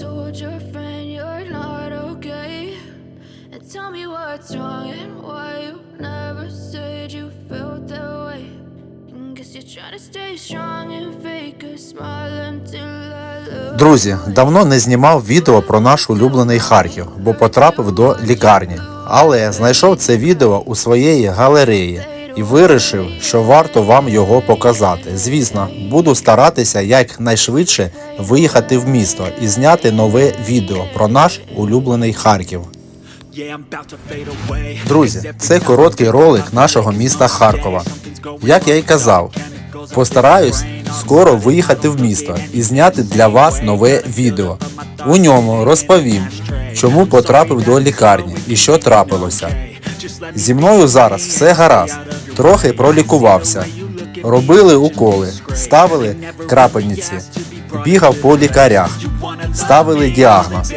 told your friend you're not okay? And tell me what's wrong and why you never said you felt that way. And guess you're trying to stay strong and fake a smile until I look. Друзі, давно не знімав відео про наш улюблений Харків, бо потрапив до лікарні. Але знайшов це відео у своєї галереї і вирішив, що варто вам його показати. Звісно, буду старатися якнайшвидше виїхати в місто і зняти нове відео про наш улюблений Харків. Друзі, це короткий ролик нашого міста Харкова. Як я й казав, постараюсь скоро виїхати в місто і зняти для вас нове відео. У ньому розповім, чому потрапив до лікарні і що трапилося. Зі мною зараз все гаразд. Трохи пролікувався. Робили уколи, ставили крапельниці, бігав по лікарях, ставили діагноз.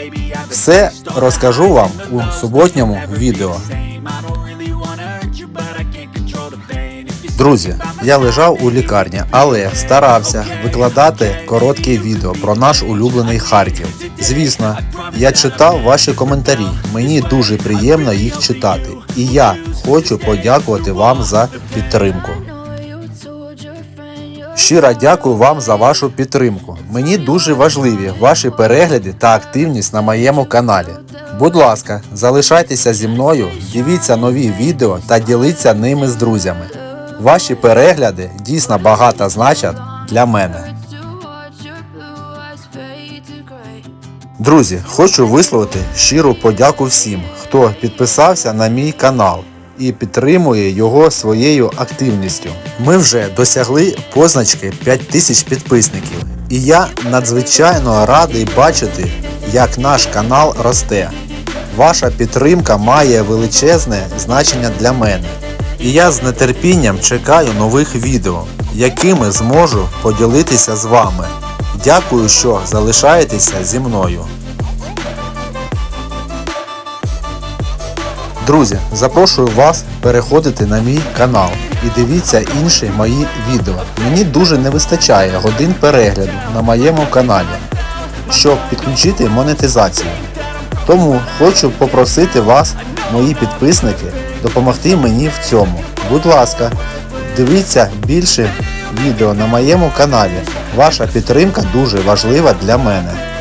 Все розкажу вам у суботньому відео. Друзі, я лежав у лікарні, але старався викладати короткі відео про наш улюблений Харків. Звісно, я читав ваші коментарі. Мені дуже приємно їх читати. І я хочу подякувати вам за підтримку. Щиро дякую вам за вашу підтримку. Мені дуже важливі ваші перегляди та активність на моєму каналі. Будь ласка, залишайтеся зі мною, дивіться нові відео та діліться ними з друзями. Ваші перегляди дійсно багато значать для мене. Друзі, хочу висловити щиру подяку всім, хто підписався на мій канал і підтримує його своєю активністю. Ми вже досягли позначки 5000 підписників, і я надзвичайно радий бачити, як наш канал росте. Ваша підтримка має величезне значення для мене. І я з нетерпінням чекаю нових відео, якими зможу поділитися з вами. Дякую, що залишаєтеся зі мною. Друзі, запрошую вас переходити на мій канал і дивіться інші мої відео. Мені дуже не вистачає годин перегляду на моєму каналі, щоб підключити монетизацію. Тому хочу попросити вас, мої підписники, допомогти мені в цьому. Будь ласка, дивіться більше відео на моєму каналі. Ваша підтримка дуже важлива для мене.